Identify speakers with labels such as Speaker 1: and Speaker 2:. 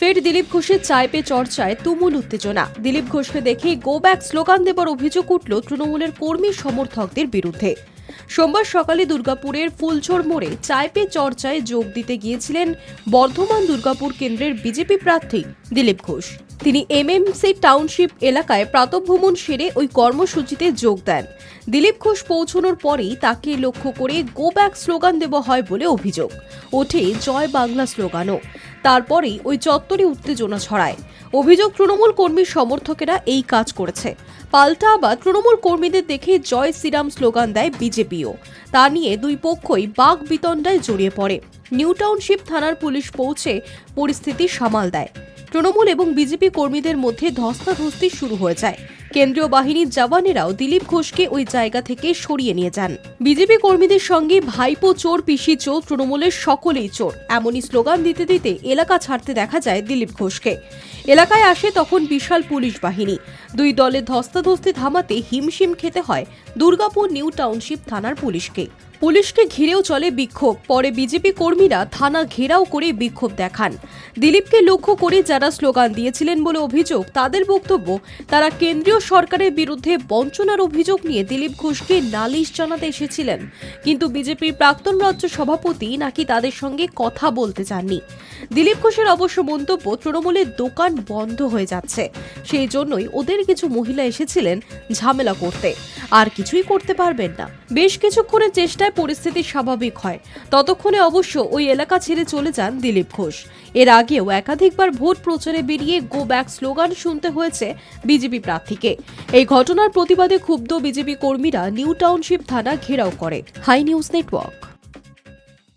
Speaker 1: ফের দিলীপ ঘোষের চায় পে চর্চায় তুমুল উত্তেজনা। দিলীপ ঘোষকে দেখে গো ব্যাক স্লোগান দেবার অভিযোগ উঠল তৃণমূলের কর্মী সমর্থকদের বিরুদ্ধে। সোমবার সকালে দুর্গাপুরের ফুলঝোর মোড়ে চায় পে চর্চায় যোগ দিতে গিয়েছিলেন বর্ধমান দুর্গাপুর কেন্দ্রের বিজেপি প্রার্থী দিলীপ ঘোষ। তিনি এমএমসি টাউনশিপ এলাকায় প্রাতভ্রমণ সেরে ওই কর্মসূচিতে যোগ দেন। দিলীপ ঘোষ পৌঁছানোর পরেই তাকে লক্ষ্য করে গো ব্যাক স্লোগান দেওয়া হয় বলে অভিযোগ। ওঠে জয় বাংলা স্লোগানও। তারপরেই ওই চত্বরে উত্তেজনা ছড়ায়। অভিযোগ তৃণমূল কর্মীর সমর্থকেরা এই কাজ করেছে। পাল্টা আবার তৃণমূল কর্মীদের দেখে জয় শ্রীরাম স্লোগান দেয় বিজেপিও। তা নিয়ে দুই পক্ষই বাঘ বিতণ্ডায় জড়িয়ে পড়ে। নিউ টাউনশিপ থানার পুলিশ পৌঁছে পরিস্থিতি সামাল দেয়। তৃণমূল এবং বিজেপি কর্মীদের মধ্যে ধস্তাধস্তি শুরু হয়ে যায়। কেন্দ্রীয় বাহিনীর জওয়ানেরাও দিলীপ ঘোষকে ওই জায়গা থেকে সরিয়ে নিয়ে যান। বিজেপি কর্মীদের সঙ্গে ভাইপো চোর, পিসি চোর, তৃণমূলের সকলেই চোর। এমনই স্লোগান দিতে দিতে এলাকা ছাড়তে দেখা যায় দিলীপ ঘোষকে। এলাকায় আসে তখন বিশাল পুলিশ বাহিনী। দুই দলের ধস্তাধস্তি থামাতে হিমশিম খেতে হয় দুর্গাপুর নিউ টাউনশিপ থানার পুলিশকে। পুলিশকে ঘিরেও চলে বিক্ষোভ। পরে বিজেপি কর্মীরা থানা ঘেরাও করে বিক্ষোভ দেখান। দিলীপকে লক্ষ্য করে যারা স্লোগান দিয়েছিলেন বলে অভিযোগ, তাদের বক্তব্য, তারা কেন্দ্রীয় সরকারের বিরুদ্ধে বঞ্চনার অভিযোগ নিয়ে দিলীপ ঘোষকে নালিশ জানাতে এসেছিলেন। কিন্তু বিজেপির প্রাক্তন রাজ্য সভাপতি নাকি তাদের সঙ্গে কথা বলতে চাননি। দিলীপ ঘোষের অবশ্য মন্তব্য, তৃণমূলের দোকান বন্ধ হয়ে যাচ্ছে। সেই জন্যই ওদের কিছু মহিলা এসেছিলেন ঝামেলা করতে। আর কিছুই করতে পারবেন না। বেশ কিছুক্ষণের চেষ্টায় পরিস্থিতি স্বাভাবিক হয়। ততক্ষণে অবশ্য ওই এলাকা ছেড়ে চলে যান দিলীপ ঘোষ। এর আগেও একাধিকবার ভোট প্রচারে বেরিয়ে গো ব্যাক স্লোগান শুনতে হয়েছে বিজেপি প্রার্থীকে। এই ঘটনার প্রতিবাদে ক্ষুব্ধ বিজেপি কর্মীরা নিউ টাউনশিপ থানা ঘেরাও করে। High news network.